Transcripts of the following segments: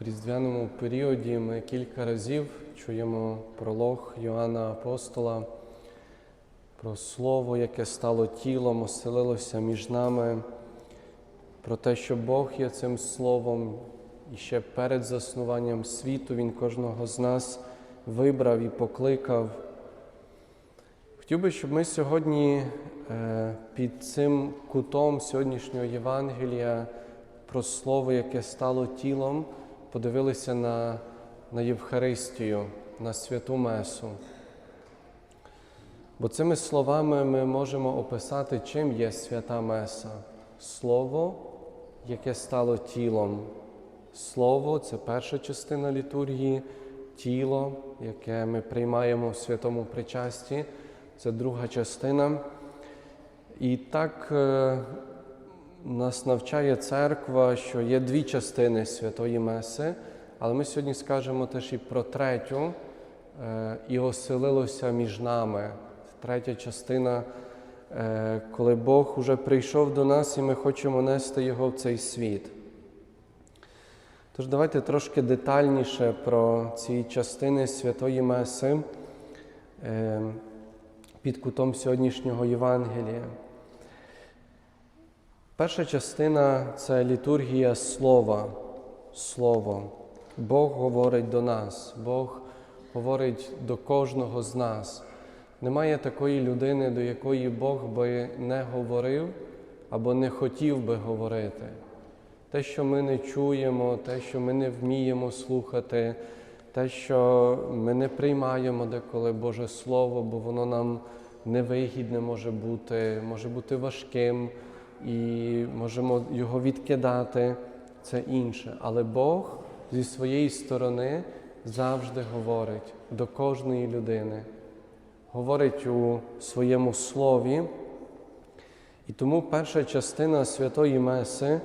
В різдвяному періоді ми кілька разів чуємо пролог Йоанна Апостола про Слово, яке стало тілом, оселилося між нами, про те, що Бог є цим Словом, і ще перед заснуванням світу Він кожного з нас вибрав і покликав. Хотів би, щоб ми сьогодні е, під цим кутом сьогоднішнього Євангелія про Слово, яке стало тілом, подивилися на, на Євхаристію, на святу Месу. Бо цими словами ми можемо описати, чим є свята Меса. Слово, яке стало тілом. Слово це перша частина літургії, тіло, яке ми приймаємо в святому причасті, це друга частина. І так е, нас навчає церква, що є дві частини святої Меси, але ми сьогодні скажемо теж і про третю, е, і оселилося між нами. Третя частина, е, коли Бог уже прийшов до нас і ми хочемо нести Його в цей світ. Тож давайте трошки детальніше про ці частини святої Меси е, під кутом сьогоднішнього Євангелія. Перша частина це літургія Слова. Слово. Бог говорить до нас, Бог говорить до кожного з нас. Немає такої людини, до якої Бог би не говорив або не хотів би говорити. Те, що ми не чуємо, те, що ми не вміємо слухати, те, що ми не приймаємо деколи Боже Слово, бо воно нам невигідне може бути, може бути важким і можемо його відкидати, це інше. Але Бог зі своєї сторони завжди говорить до кожної людини, говорить у своєму слові. І тому перша частина Святої Меси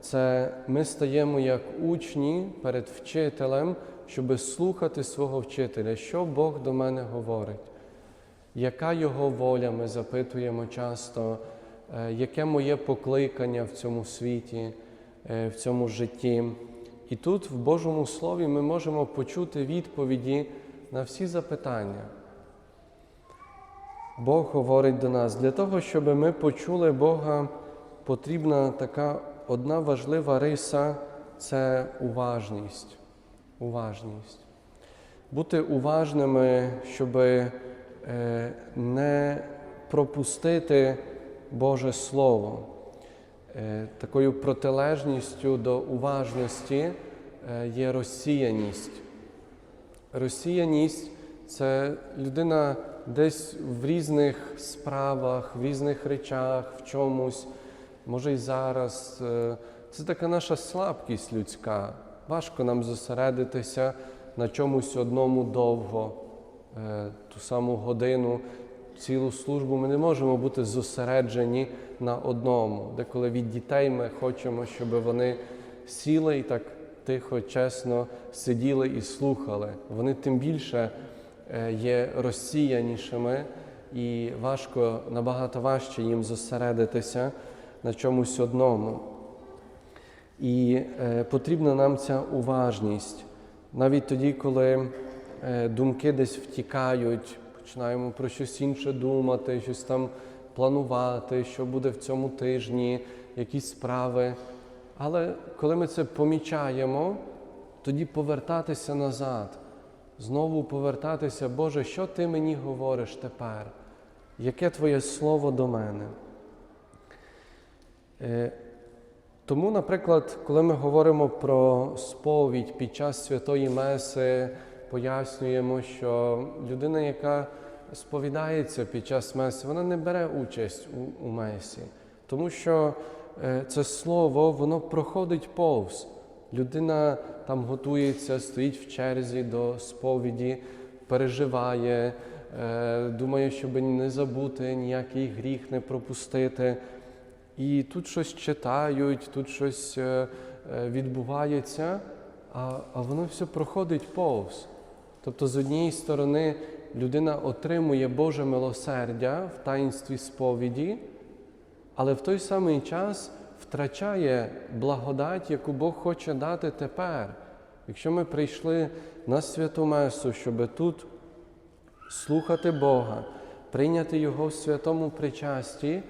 це ми стаємо як учні перед вчителем, щоб слухати свого вчителя, що Бог до мене говорить, яка Його воля, ми запитуємо часто, яке моє покликання в цьому світі, е, в цьому житті. І тут, в Божому Слові, ми можемо почути відповіді на всі запитання. Бог говорить до нас. Для того, щоб ми почули Бога, потрібна така одна важлива риса це уважність. Уважність. Бути уважними, щоб е, не пропустити Боже Слово. Е, Такою протилежністю до уважності е, є розсіяність. Розсіяність це людина десь в різних справах, в різних речах, в чомусь, може й зараз. Е, Це така наша слабкість людська. Важко нам зосередитися на чомусь одному довго, ту саму годину, цілу службу ми не можемо бути зосереджені на одному. Деколи від дітей ми хочемо, щоб вони сіли і так тихо, чесно сиділи і слухали. Вони тим більше е, є розсіянішими і важко, набагато важче їм зосередитися на чомусь одному. І е, потрібна нам ця уважність. Навіть тоді, коли е, думки десь втікають, починаємо про щось інше думати, щось там планувати, що буде в цьому тижні, якісь справи. Але коли ми це помічаємо, тоді повертатися назад, знову повертатися, Боже, що ти мені говориш тепер? Яке Твоє слово до мене? Е, Тому, наприклад, коли ми говоримо про сповідь під час святої Меси, пояснюємо, що людина, яка сповідається під час Меси, вона не бере участь у, у Месі, тому що е, це слово воно проходить повз. Людина там готується, стоїть в черзі до сповіді, переживає, е, думає, щоб не забути ніякий гріх не пропустити. І тут щось читають, тут щось е, е, відбувається, а, а воно все проходить повз. Тобто, з однієї сторони, людина отримує Боже милосердя в таїнстві сповіді, але в той самий час втрачає благодать, яку Бог хоче дати тепер, Якщо ми прийшли на святу Месу, щоб тут слухати Бога, прийняти Його в святому причасті,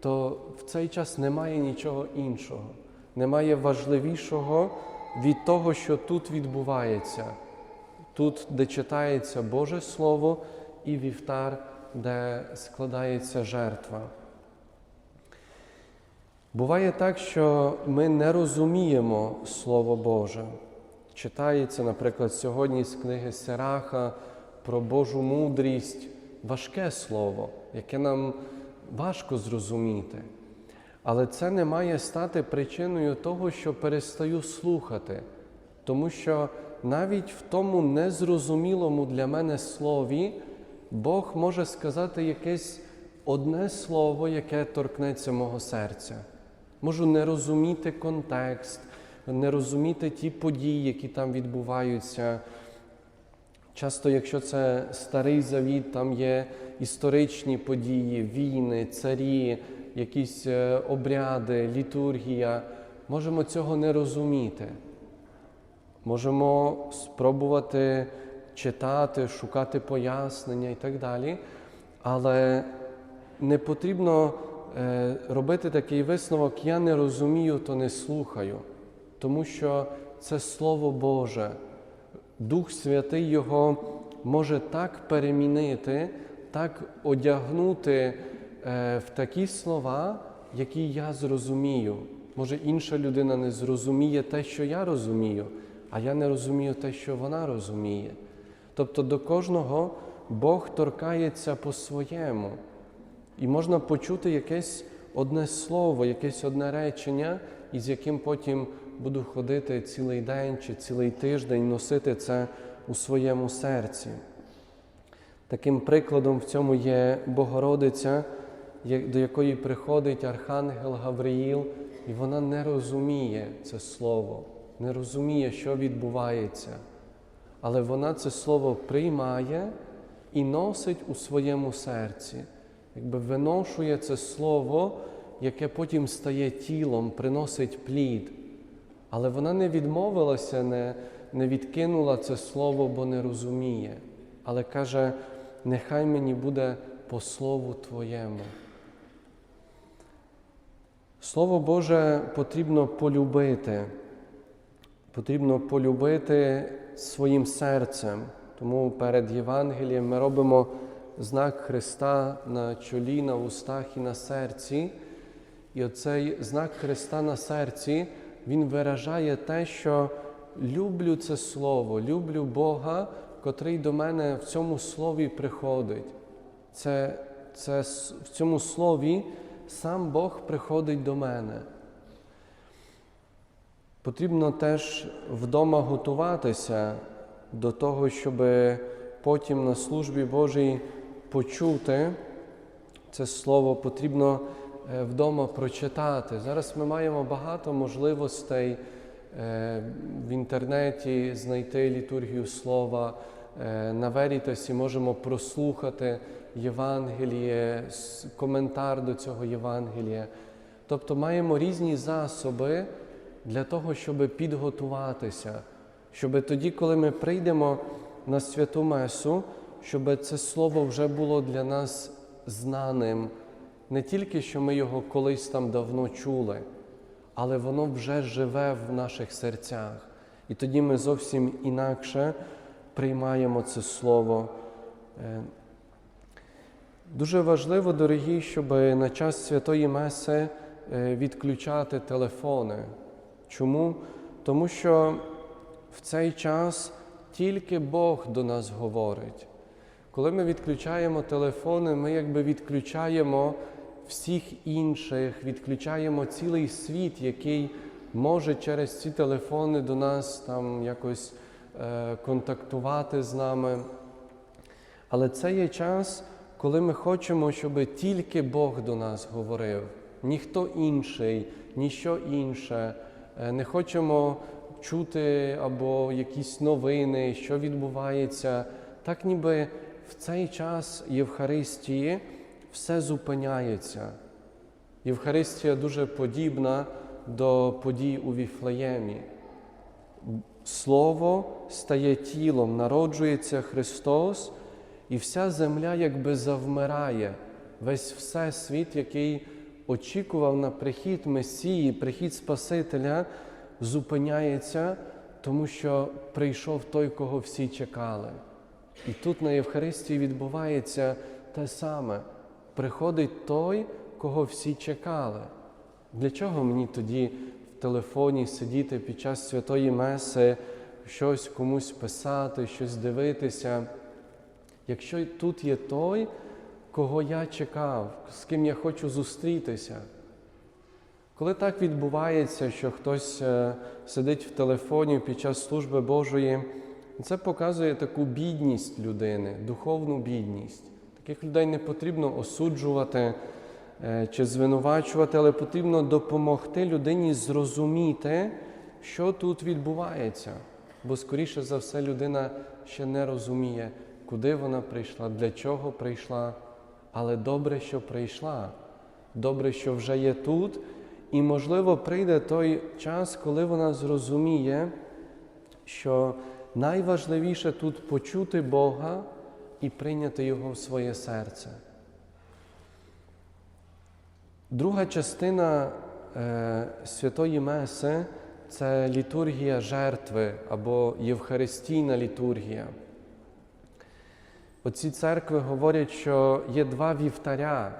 то в цей час немає нічого іншого, немає важливішого від того, що тут відбувається, тут, де читається Боже Слово, і вівтар, де складається жертва. Буває так, що ми не розуміємо Слово Боже. Читається, наприклад, сьогодні з книги Сираха про Божу мудрість, важке слово, яке нам важко зрозуміти. Але це не має стати причиною того, що перестаю слухати, тому що навіть в тому незрозумілому для мене слові Бог може сказати якесь одне слово, яке торкнеться мого серця. Можу не розуміти контекст, не розуміти ті події, які там відбуваються. Часто, якщо це старий завіт, там є історичні події, війни, царі, якісь е, обряди, літургія, можемо цього не розуміти. Можемо спробувати читати, шукати пояснення і так далі, але не потрібно е, робити такий висновок, я не розумію, то не слухаю, тому що це Слово Боже. Дух Святий Його може так перемінити, так одягнути е, в такі слова, які я зрозумію. Може, інша людина не зрозуміє те, що я розумію, а я не розумію те, що вона розуміє. Тобто до кожного Бог торкається по-своєму. І можна почути якесь одне слово, якесь одне речення, із яким потім буду ходити цілий день чи цілий тиждень, носити це у своєму серці. Таким прикладом в цьому є Богородиця, до якої приходить Архангел Гавриїл, і вона не розуміє це слово, не розуміє, що відбувається. Але вона це слово приймає і носить у своєму серці, якби виношує це слово, яке потім стає тілом, приносить плід. Але вона не відмовилася, не, не відкинула це слово, бо не розуміє. Але каже, нехай мені буде по слову Твоєму. Слово Боже потрібно полюбити, потрібно полюбити своїм серцем. Тому перед Євангелієм ми робимо знак Христа на чолі, на устах і на серці. І оцей знак Христа на серці, він виражає те, що люблю це Слово, люблю Бога, котрий до мене в цьому слові приходить. Це, це В цьому слові сам Бог приходить до мене. Потрібно теж вдома готуватися до того, щоб потім на службі Божій почути це слово, потрібно е, вдома прочитати. Зараз ми маємо багато можливостей е, в інтернеті знайти літургію слова. Е, на Верітасі можемо прослухати Євангеліє, коментар до цього Євангелія. Тобто маємо різні засоби для того, щоб підготуватися, щоб тоді, коли ми прийдемо на святу Месу, щоб це слово вже було для нас знаним, не тільки що ми його колись там давно чули, але воно вже живе в наших серцях. І тоді ми зовсім інакше приймаємо це слово. Е, дуже важливо, дорогі, щоб на час святої Меси е, відключати телефони. Чому? Тому що в цей час тільки Бог до нас говорить. Коли ми відключаємо телефони, ми якби відключаємо всіх інших, відключаємо цілий світ, який може через ці телефони до нас там якось е, контактувати з нами. Але це є час, коли ми хочемо, щоб тільки Бог до нас говорив, ніхто інший, ніщо інше. Е, не хочемо чути або якісь новини, що відбувається, так ніби в цей час Євхаристії все зупиняється. Євхаристія дуже подібна до подій у Віфлеємі. Слово стає тілом, народжується Христос, і вся земля якби завмирає. Весь всесвіт, який очікував на прихід Месії, прихід Спасителя, зупиняється, тому що прийшов той, кого всі чекали. І тут на Євхаристії відбувається те саме. Приходить той, кого всі чекали. Для чого мені тоді в телефоні сидіти під час святої Меси, щось комусь писати, щось дивитися? Якщо тут є той, кого я чекав, з ким я хочу зустрітися. Коли так відбувається, що хтось е, сидить в телефоні під час служби Божої, це показує таку бідність людини, духовну бідність. Таких людей не потрібно осуджувати е, чи звинувачувати, але потрібно допомогти людині зрозуміти, що тут відбувається. Бо, скоріше за все, людина ще не розуміє, куди вона прийшла, для чого прийшла. Але добре, що прийшла, добре, що вже є тут, і, можливо, прийде той час, коли вона зрозуміє, що найважливіше тут почути Бога і прийняти Його в своє серце. Друга частина е, Святої Меси це літургія жертви або Євхаристійна літургія. Оці церкви говорять, що є два вівтаря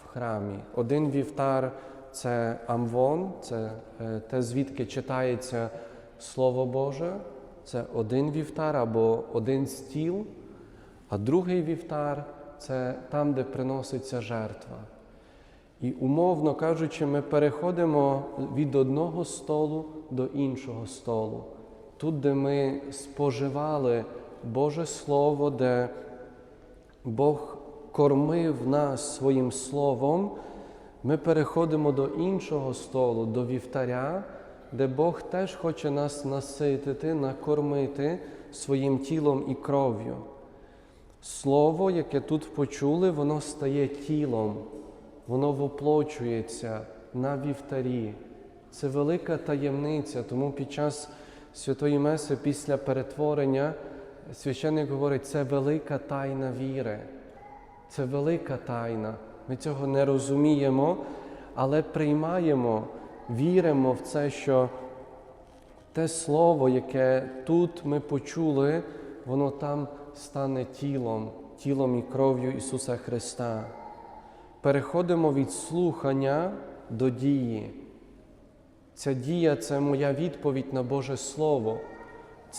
в храмі. Один вівтар це Амвон, це е, те, звідки читається Слово Боже, це один вівтар або один стіл, а другий вівтар це там, де приноситься жертва. І умовно кажучи, ми переходимо від одного столу до іншого столу. Тут, де ми споживали Боже Слово, де Бог кормив нас своїм словом, ми переходимо до іншого столу, до вівтаря, де Бог теж хоче нас наситити, накормити своїм тілом і кров'ю. Слово, яке тут почули, воно стає тілом, воно воплочується на вівтарі. Це велика таємниця, тому під час Святої Меси після перетворення священник говорить, це велика тайна віри. Це велика тайна. Ми цього не розуміємо, але приймаємо, віримо в це, що те слово, яке тут ми почули, воно там стане тілом, тілом і кров'ю Ісуса Христа. Переходимо від слухання до дії. Ця дія це моя відповідь на Боже Слово.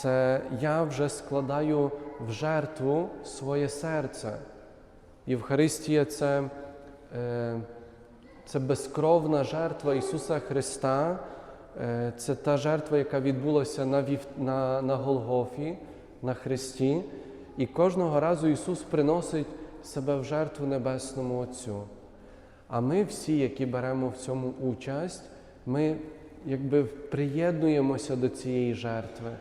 Це я вже складаю в жертву своє серце. Євхаристія це, е, це безкровна жертва Ісуса Христа, е, це та жертва, яка відбулася на, на, на Голгофі, на Христі. І кожного разу Ісус приносить себе в жертву Небесному Отцю. А ми всі, які беремо в цьому участь, ми якби приєднуємося до цієї жертви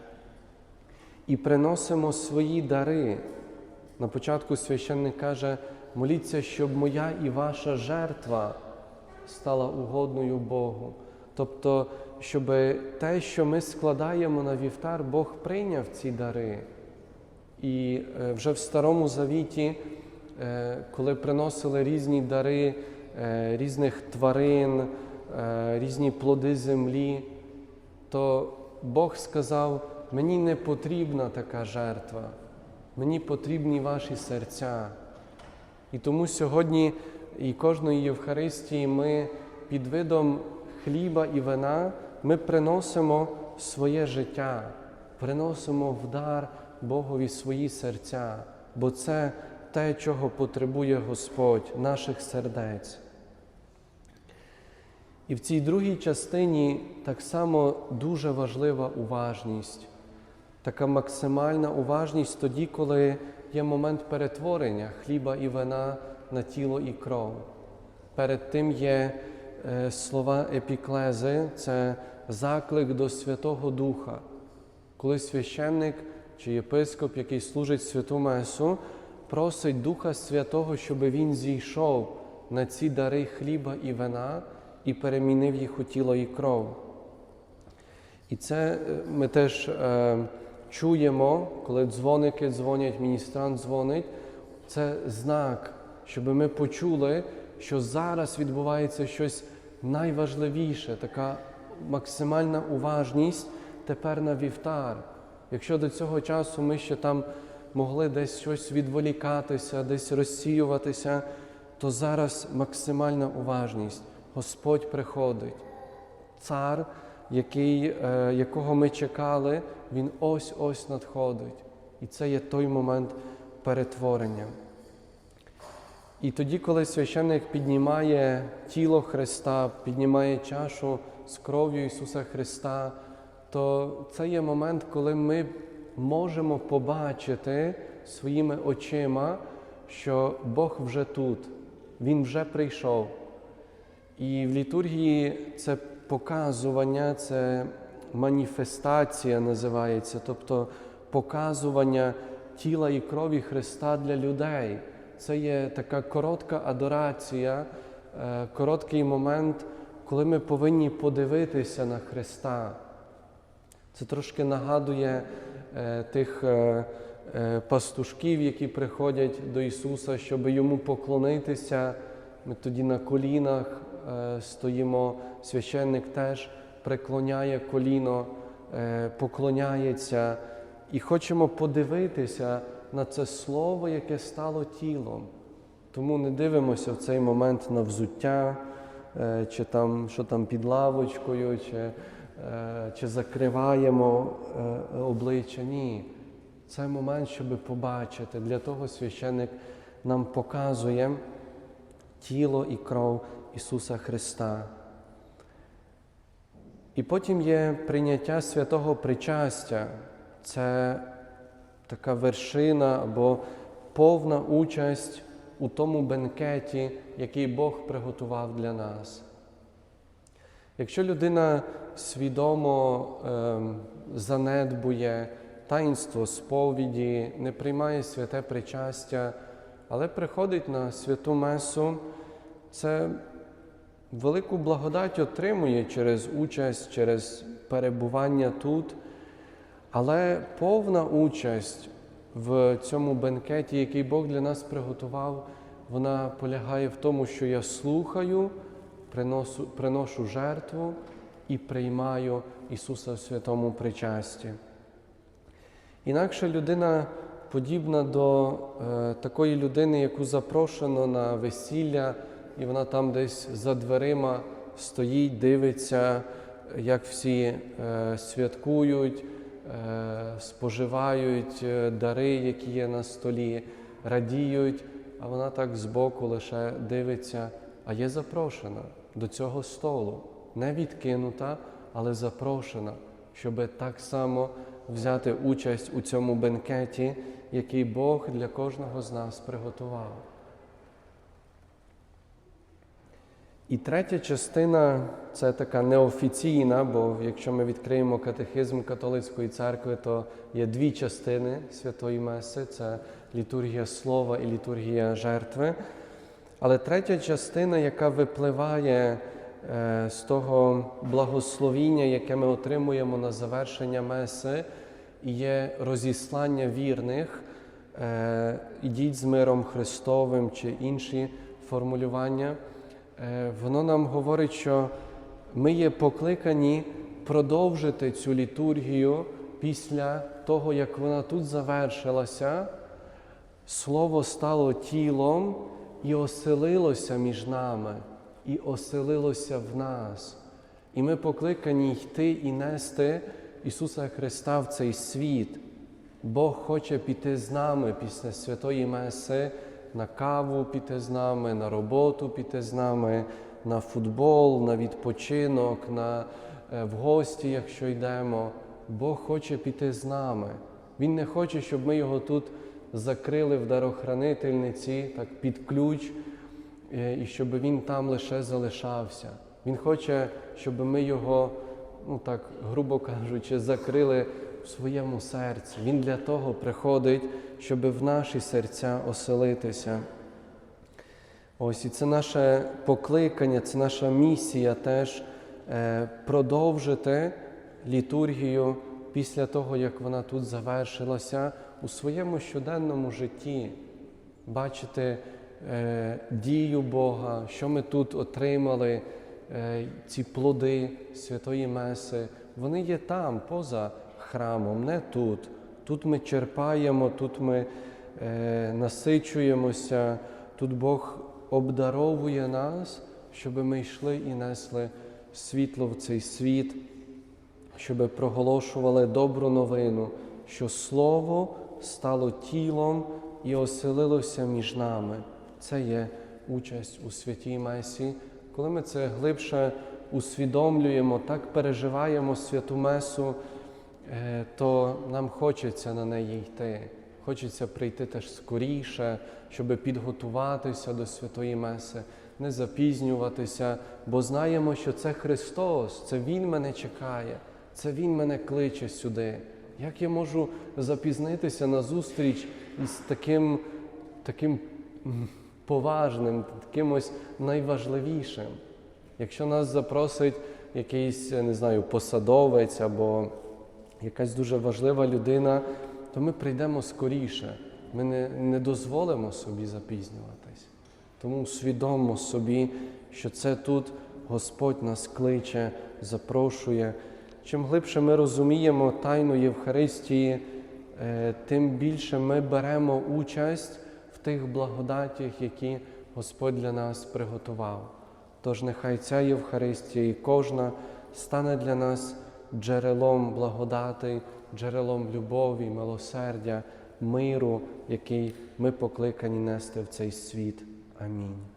і приносимо свої дари. На початку священник каже, моліться, щоб моя і ваша жертва стала угодною Богу. Тобто, щоб те, що ми складаємо на вівтар, Бог прийняв ці дари. І е, вже в Старому Завіті, е, коли приносили різні дари е, різних тварин, різні плоди землі, то Бог сказав, мені не потрібна така жертва, мені потрібні ваші серця. І тому сьогодні і кожної Євхаристії ми під видом хліба і вина ми приносимо своє життя, приносимо в дар Богові свої серця, бо це те, чого потребує Господь, наших сердець. І в цій другій частині так само дуже важлива уважність, така максимальна уважність тоді, коли є момент перетворення хліба і вина на тіло і кров. Перед тим є е, слова епіклези, це заклик до Святого Духа, коли священник чи єпископ, який служить святу Месу, просить Духа Святого, щоб він зійшов на ці дари хліба і вина і перемінив їх у тіло і кров. І це е, ми теж е, чуємо, коли дзвоники дзвонять, міністрант дзвонить. Це знак, щоб ми почули, що зараз відбувається щось найважливіше, така максимальна уважність тепер на вівтар. Якщо до цього часу ми ще там могли десь щось відволікатися, десь розсіюватися, то зараз максимальна уважність. Господь приходить. Цар, який, е, якого ми чекали, він ось-ось надходить. І це є той момент перетворення. І тоді, коли священник піднімає тіло Христа, піднімає чашу з кров'ю Ісуса Христа, то це є момент, коли ми можемо побачити своїми очима, що Бог вже тут, Він вже прийшов. І в літургії це показування, це маніфестація називається, тобто показування тіла і крові Христа для людей. Це є така коротка адорація, е, короткий момент, коли ми повинні подивитися на Христа. Це трошки нагадує е, тих е, пастушків, які приходять до Ісуса, щоб йому поклонитися. Ми тоді на колінах стоїмо, священник теж преклоняє коліно, е, поклоняється і хочемо подивитися на це слово, яке стало тілом. Тому не дивимося в цей момент на взуття, е, чи там, що там під лавочкою, чи, е, чи закриваємо е, обличчя. Ні. Це момент, щоб побачити. Для того священник нам показує тіло і кров Ісуса Христа. І потім є прийняття святого причастя. Це така вершина або повна участь у тому бенкеті, який Бог приготував для нас. Якщо людина свідомо е, занедбує таїнство сповіді, не приймає святе причастя, але приходить на святу Месу, це велику благодать отримує через участь, через перебування тут. Але повна участь в цьому бенкеті, який Бог для нас приготував, вона полягає в тому, що я слухаю, приносу, приношу жертву і приймаю Ісуса в святому причасті. Інакше людина подібна до е, такої людини, яку запрошено на весілля, і вона там десь за дверима стоїть, дивиться, як всі е, святкують. Е, споживають е, дари, які є на столі, радіють, а вона так збоку лише дивиться, а є запрошена до цього столу, не відкинута, але запрошена, щоб так само взяти участь у цьому бенкеті, який Бог для кожного з нас приготував. І третя частина це така неофіційна, бо якщо ми відкриємо катехизм католицької церкви, то є дві частини святої Меси це літургія слова і літургія жертви. Але третя частина, яка випливає е, з того благословіння, яке ми отримуємо на завершення Меси, є розіслання вірних, е, ідіть з миром Христовим чи інші формулювання. Е, воно нам говорить, що ми є покликані продовжити цю літургію після того, як вона тут завершилася. Слово стало тілом і оселилося між нами, і оселилося в нас. І ми покликані йти і нести Ісуса Христа в цей світ. Бог хоче піти з нами після святої Меси на каву піти з нами, на роботу піти з нами, на футбол, на відпочинок, на, е, в гості, якщо йдемо. Бог хоче піти з нами. Він не хоче, щоб ми його тут закрили в дарохранительниці, так під ключ, е, і щоб він там лише залишався. Він хоче, щоб ми його, ну так грубо кажучи, закрили в своєму серці. Він для того приходить, щоб в наші серця оселитися. Ось і це наше покликання, це наша місія теж е, продовжити літургію після того, як вона тут завершилася, у своєму щоденному житті бачити е, дію Бога, що ми тут отримали, е, ці плоди Святої Меси, вони є там, поза храмом, не тут. Тут ми черпаємо, тут ми е, насичуємося, тут Бог обдаровує нас, щоб ми йшли і несли світло в цей світ, щоб проголошували добру новину, що Слово стало тілом і оселилося між нами. Це є участь у святій Месі. Коли ми це глибше усвідомлюємо, так переживаємо святу Месу, то нам хочеться на неї йти. Хочеться прийти теж скоріше, щоб підготуватися до святої Меси, не запізнюватися, бо знаємо, що це Христос, це Він мене чекає, це Він мене кличе сюди. Як я можу запізнитися на зустріч із таким, таким поважним, таким ось найважливішим? Якщо нас запросить якийсь, не знаю, посадовець або якась дуже важлива людина, то ми прийдемо скоріше. Ми не, не дозволимо собі запізнюватись. Тому усвідоммо собі, що це тут Господь нас кличе, запрошує. Чим глибше ми розуміємо тайну Євхаристії, е, тим більше ми беремо участь в тих благодатях, які Господь для нас приготував. Тож нехай ця Євхаристія і кожна стане для нас джерелом благодати, джерелом любові, милосердя, миру, який ми покликані нести в цей світ. Амінь.